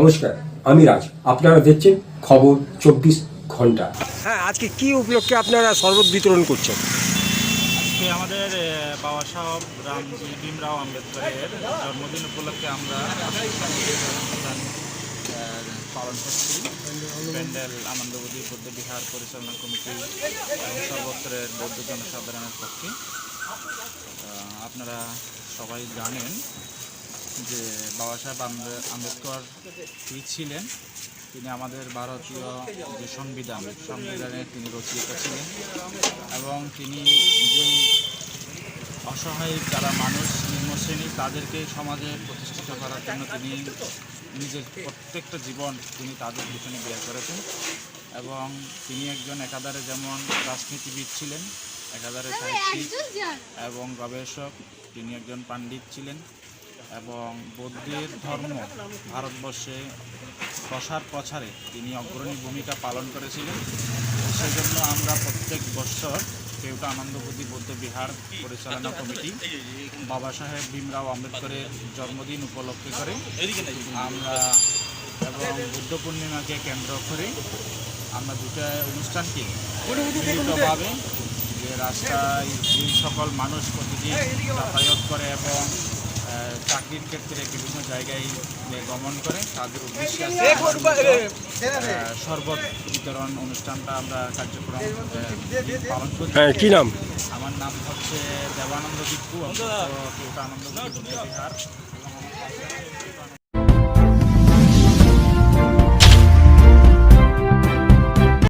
নমস্কার আমি রাজ। আপনারা দেখছেন খবর চব্বিশ ঘণ্টা। হ্যাঁ আজকে কি উপলক্ষে আপনারা শরবত বিতরণ করছেন? আজকে আমাদের বাবা সাহেব রামজি ভীমরাও আম্বেদকরের জন্মদিন উপলক্ষে আমরা পালন করছি। প্যান্ডেল আনন্দবদী বৌদ্ধ বিহার পরিচালনা কমিটি এবং সর্বত্রের বৌদ্ধ জনসাধারণের পক্ষে। আপনারা সবাই জানেন যে বাবা সাহেব আম্বে- আম্বেদকর কি ছিলেন, তিনি আমাদের ভারতীয় যে সংবিধান সংবিধানের তিনি রচয়িতা ছিলেন এবং তিনি যেই অসহায় যারা মানুষ, নিম্ন তাদেরকে সমাজে প্রতিষ্ঠিত করার জন্য তিনি নিজের প্রত্যেকটা জীবন তিনি তাদের পিছনে ব্যয় করেছেন এবং তিনি একজন একাধারে যেমন রাজনীতিবিদ ছিলেন, একাধারে সাহিত্যিক এবং গবেষক, তিনি একজন পণ্ডিত ছিলেন। এবং বৌদ্ধের ধর্ম ভারতবর্ষে প্রসার প্রচারে তিনি অগ্রণী ভূমিকা পালন করেছিলেন। সেজন্য আমরা প্রত্যেক বছর কেউটা আনন্দবতী বৌদ্ধ বিহার পরিচালনা কমিটি বাবা সাহেব ভীমরাও আম্বেদকরের জন্মদিন উপলক্ষে করে। আমরা এবং বুদ্ধ পূর্ণিমাকে কেন্দ্র করে আমরা দুটা অনুষ্ঠানকে মিলিতভাবে যে রাস্তায় যে সকল মানুষ প্রতিদিন যাতায়াত করে এবং চাকরির ক্ষেত্রে বিভিন্ন জায়গায় গমন করে তাদের উদ্দেশ্যে শরবত বিতরণ অনুষ্ঠানটা আমরা কার্যক্রম পালন করি হ্যাঁ কি নাম? আমার নাম হচ্ছে দেবানন্দ বিপু আনন্দ বিহার